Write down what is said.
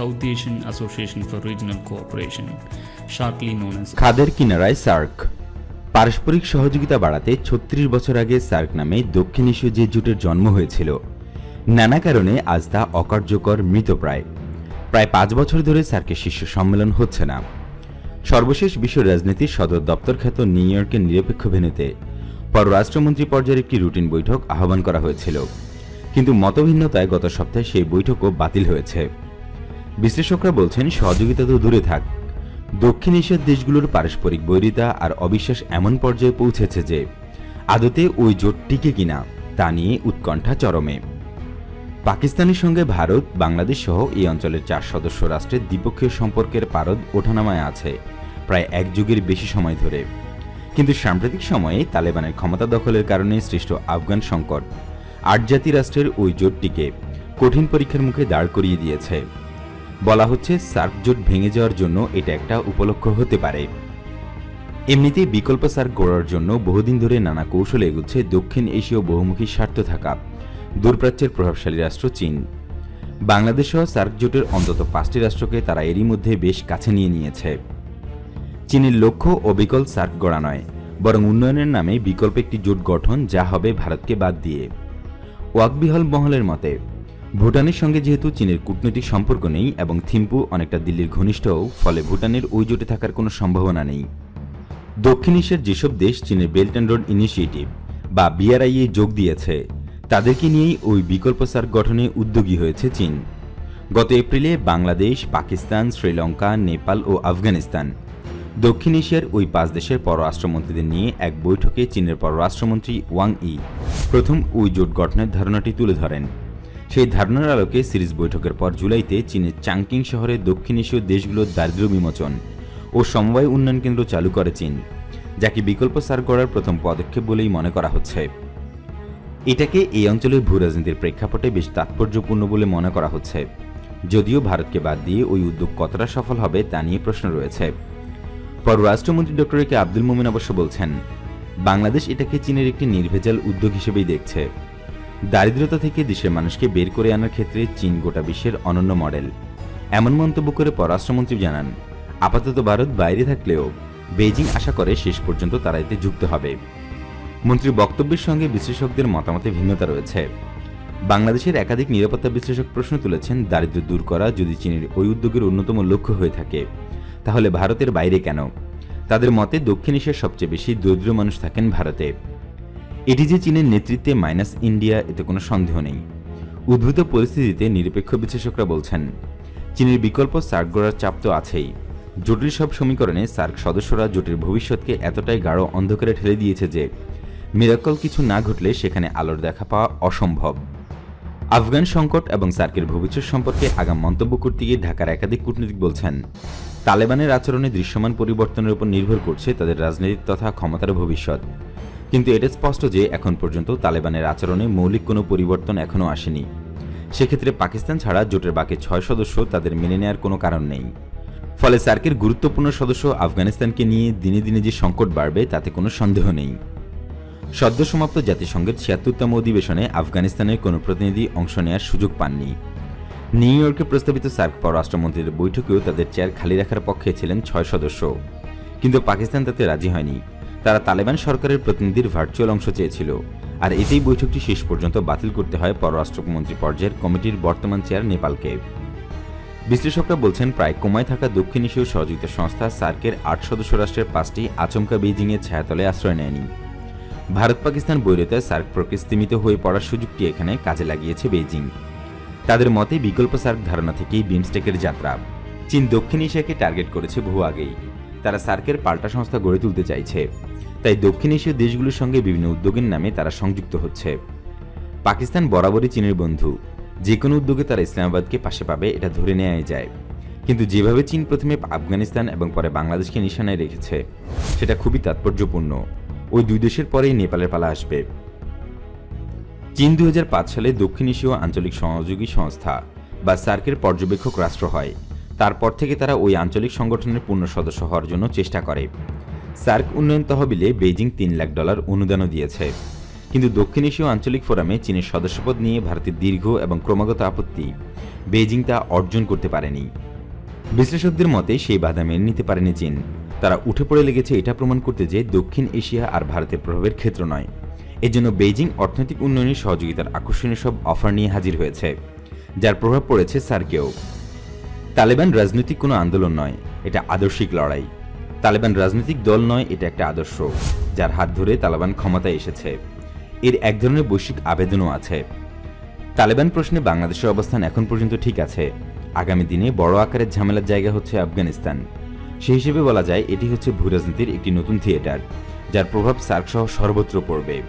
South Asian Association for Regional Cooperation, shortly known as খাদের কিনারায় SAARC. পারস্পরিক সহযোগিতা বাড়াতে ছত্রিশ বছর আগে সার্ক নামে দক্ষিণ এশীয় যে জোটের জন্ম হয়েছিল নানা কারণে আজ তা অকার্যকর মৃতপ্রায়। প্রায় পাঁচ বছর ধরে সার্কের শীর্ষ সম্মেলন হচ্ছে না। সর্বশেষ বিশ্ব রাজনীতির সদর দপ্তর খ্যাত নিউ ইয়র্কের নিরপেক্ষ ভেন্যুতে পররাষ্ট্রমন্ত্রী পর্যায়ের একটি রুটিন বৈঠক আহ্বান করা হয়েছিল। কিন্তু মতভিন্নতায় গত সপ্তাহে সেই বৈঠকও বাতিল হয়েছে। বিশ্লেষকরা বলছেন, সহযোগিতা তো দূরে থাক। দক্ষিণ এশিয়ার দেশগুলোর পারস্পরিক বৈরিতা আর অবিশ্বাস এমন পর্যায়ে পৌঁছেছে যে, আদতে ওই জোট টিকে কিনা তা নিয়ে উৎকণ্ঠা চরমে। পাকিস্তানের সঙ্গে ভারত, বাংলাদেশ সহ এই অঞ্চলের চার সদস্য রাষ্ট্রের দ্বিপক্ষীয় সম্পর্কের পারদ ওঠানামায় আছে, প্রায় এক যুগের বেশি সময় ধরে। কিন্তু সাম্প্রতিক সময়ে তালেবানের ক্ষমতা দখলের কারণে সৃষ্ট আফগান সংকট আট জাতি রাষ্ট্রের ওই জোটটিকে কঠিন পরীক্ষার মুখে দাঁড় করিয়ে দিয়েছে। বলা হচ্ছে সার্ক জোট ভেঙে যাওয়ার জন্য এটা একটা উপলক্ষ হতে পারে। এমনিতেই বিকল্প সার্ক গড়ার জন্য বহুদিন ধরে নানা কৌশলে এগুচ্ছে দক্ষিণ এশীয় বহুমুখী স্বার্থ থাকা দূরপ্রাচ্যের প্রভাবশালী রাষ্ট্র চীন। বাংলাদেশ সহ সার্ক জোটের অন্তত পাঁচটি রাষ্ট্রকে তারা এরই মধ্যে বেশ কাছে নিয়ে নিয়েছে। চীনের লক্ষ্য অবিকল সার্ক গড়া নয়, বরং উন্নয়নের নামে বিকল্প একটি জোট গঠন যা হবে ভারতকে বাদ দিয়ে। ওয়াকবিহল মহলের মতে ভুটানের সঙ্গে যেহেতু চীনের কূটনৈতিক সম্পর্ক নেই এবং থিম্পু অনেকটা দিল্লির ঘনিষ্ঠও, ফলে ভুটানের ওই জোটে থাকার কোনো সম্ভাবনা নেই। দক্ষিণ এশিয়ার যেসব দেশ চীনের বেল্ট অ্যান্ড রোড ইনিশিয়েটিভ বা বিআরআইএ যোগ দিয়েছে, তাদেরকে নিয়েই ওই বিকল্প সার্ক গঠনে উদ্যোগী হয়েছে চীন। গত এপ্রিলে বাংলাদেশ, পাকিস্তান, শ্রীলঙ্কা, নেপাল ও আফগানিস্তান, দক্ষিণ এশিয়ার ওই পাঁচ দেশের পররাষ্ট্রমন্ত্রীদের নিয়ে এক বৈঠকে চীনের পররাষ্ট্রমন্ত্রী ওয়াং ই প্রথম ওই জোট গঠনের ধারণাটি তুলে ধরেন। সেই ধারণার আলোকে সিরিজ বৈঠকের পর জুলাইতে চীনের চাংকিং শহরে দক্ষিণ এশীয় দেশগুলোর দারিদ্র্য বিমোচন ও সমবায় উন্নয়ন কেন্দ্র চালু করে চীন, যাকে বিকল্প সার করার প্রথম পদক্ষেপ বলেই মনে করা হচ্ছে। এটাকে এই অঞ্চলের ভূ রাজনীতির প্রেক্ষাপটে বেশ তাৎপর্যপূর্ণ বলে মনে করা হচ্ছে। যদিও ভারতকে বাদ দিয়ে ওই উদ্যোগ কতটা সফল হবে তা নিয়ে প্রশ্ন রয়েছে। পররাষ্ট্রমন্ত্রী ডক্টর কে আব্দুল মোমিন অবশ্য বলছেন, বাংলাদেশ এটাকে চীনের একটি নির্ভেজাল উদ্যোগ হিসেবেই দেখছে। দারিদ্রতা থেকে দেশের মানুষকে বের করে আনার ক্ষেত্রে চীন গোটা বিশ্বের অনন্য মডেল। এমন মন্তব্য করে পররাষ্ট্রমন্ত্রী জানান, আপাতত ভারত বাইরে থাকলেও বেইজিং আশা করে শেষ পর্যন্ত তারা এতে যুক্ত হবে। মন্ত্রীর বক্তব্যের সঙ্গে বিশ্লেষকদের মতামতে ভিন্নতা রয়েছে। বাংলাদেশের একাধিক নিরাপত্তা বিশ্লেষক প্রশ্ন তুলেছেন, দারিদ্র্য দূর করা যদি চীনের ওই উদ্যোগের অন্যতম লক্ষ্য হয়ে থাকে, তাহলে ভারতের বাইরে কেন? তাদের মতে দক্ষিণ এশিয়ার সবচেয়ে বেশি দরিদ্র মানুষ থাকেন ভারতে। এটি যে চীনের নেতৃত্বে মাইনাস ইন্ডিয়া, এতে কোনো সন্দেহ নেই। উদ্ভূত পরিস্থিতিতে নিরপেক্ষ বিশ্লেষকরা বলছেন, চীনের বিকল্প সার্ক গড়ার চাপ তো আছেই। জটিল সব সমীকরণে সার্ক সদস্যরা জোটের ভবিষ্যৎকে এতটাই গাঢ় অন্ধকারে ঠেলে দিয়েছে যে মিরাকল কিছু না ঘটলে সেখানে আলোর দেখা পাওয়া অসম্ভব। আফগান সংকট এবং সার্কের ভবিষ্যৎ সম্পর্কে আগাম মন্তব্য করতে গিয়ে ঢাকার একাধিক কূটনীতিক বলছেন, তালেবানের আচরণে দৃশ্যমান পরিবর্তনের উপর নির্ভর করছে তাদের রাজনৈতিক তথা ক্ষমতার ভবিষ্যৎ। কিন্তু এটা স্পষ্ট যে এখন পর্যন্ত তালেবানের আচরণে মৌলিক কোনো পরিবর্তন এখনও আসেনি। সেক্ষেত্রে পাকিস্তান ছাড়া জোটের বাকি ছয় সদস্য তাদের মেনে নেওয়ার কোনো কারণ নেই। ফলে সার্কের গুরুত্বপূর্ণ সদস্য আফগানিস্তানকে নিয়ে দিনে দিনে যে সংকট বাড়বে তাতে কোনো সন্দেহ নেই। সদ্য সমাপ্ত জাতিসংঘের ছিয়াত্তরতম অধিবেশনে আফগানিস্তানের কোনো প্রতিনিধি অংশ নেওয়ার সুযোগ পাননি। নিউ ইয়র্কে প্রস্তাবিত সার্ক পররাষ্ট্রমন্ত্রীদের বৈঠকেও তাদের চেয়ার খালি রাখার পক্ষে ছিলেন ছয় সদস্য। কিন্তু পাকিস্তান তাতে রাজি হয়নি। তারা তালেবান সরকারের প্রতিনিধির ভার্চুয়াল অংশ চেয়েছিল। আর এতেই বৈঠকটি শেষ পর্যন্ত বাতিল করতে হয় পররাষ্ট্রমন্ত্রী পর্যায়ের কমিটির বর্তমান চেয়ার নেপালকে। বিশ্লেষকরা বলছেন, প্রায় কমায় থাকা দক্ষিণ এশীয় সহযোগিতা সংস্থা সার্কের আট সদস্য রাষ্ট্রের পাঁচটি আচমকা বেইজিংয়ের ছায়াতলে আশ্রয় নেয়নি। ভারত পাকিস্তান বৈরতায় সার্ক প্রকৃতি স্তীমিত হয়ে পড়ার সুযোগটি এখানে কাজে লাগিয়েছে বেইজিং। তাদের মতে, বিকল্প সার্ক ধারণা থেকেই বিমস্টেকের যাত্রা। চীন দক্ষিণ এশিয়াকে টার্গেট করেছে বহু আগেই। তারা সার্কের পাল্টা সংস্থা গড়ে তুলতে চাইছে। তাই দক্ষিণ এশীয় দেশগুলোর সঙ্গে বিভিন্ন উদ্যোগের নামে তারা সংযুক্ত হচ্ছে। পাকিস্তান বরাবরই চীনের বন্ধু। যে কোনো উদ্যোগে তারা ইসলামাবাদকে পাশে পাবে, এটা ধরে নেওয়াই যায়। কিন্তু যেভাবে চীন প্রথমে আফগানিস্তান এবং পরে বাংলাদেশকে নিশানায় রেখেছে, সেটা খুবই তাৎপর্যপূর্ণ। ওই দুই দেশের পরেই নেপালের পালা আসবে। চীন দুই হাজার পাঁচ সালে দক্ষিণ এশীয় আঞ্চলিক সহযোগী সংস্থা বা সার্কের পর্যবেক্ষক রাষ্ট্র হয়। তারপর থেকে তারা ওই আঞ্চলিক সংগঠনের পূর্ণ সদস্য হওয়ার জন্য চেষ্টা করে। সার্ক উন্নয়ন তহবিলে বেইজিং তিন লাখ ডলার অনুদানও দিয়েছে। কিন্তু দক্ষিণ এশীয় আঞ্চলিক ফোরামে চীনের সদস্যপদ নিয়ে ভারতের দীর্ঘ এবং ক্রমাগত আপত্তি বেইজিং তা অর্জন করতে পারেনি। বিশ্লেষকদের মতে, সেই বাধা মেনে নিতে পারেনি চীন। তারা উঠে পড়ে লেগেছে এটা প্রমাণ করতে যে দক্ষিণ এশিয়া আর ভারতের প্রভাবের ক্ষেত্র নয়। এজন্য বেইজিং অর্থনৈতিক উন্নয়নের সহযোগিতার আকর্ষণীয় সব অফার নিয়ে হাজির হয়েছে, যার প্রভাব পড়েছে সার্কেও। তালেবান রাজনৈতিক কোনো আন্দোলন নয়, এটা আদর্শিক লড়াই। তালেবান রাজনৈতিক দল নয়, এটা একটা আদর্শ, যার হাত ধরে তালেবান ক্ষমতায় এসেছে। এর এক ধরনের বৈশ্বিক আবেদনও আছে। তালেবান প্রশ্নে বাংলাদেশের অবস্থান এখন পর্যন্ত ঠিক আছে। আগামী দিনে বড় আকারের ঝামেলার জায়গা হচ্ছে আফগানিস্তান। সেই হিসেবে বলা যায়, এটি হচ্ছে ভূরাজনীতির একটি নতুন থিয়েটার, যার প্রভাব সার্কসহ সর্বত্র পড়বে।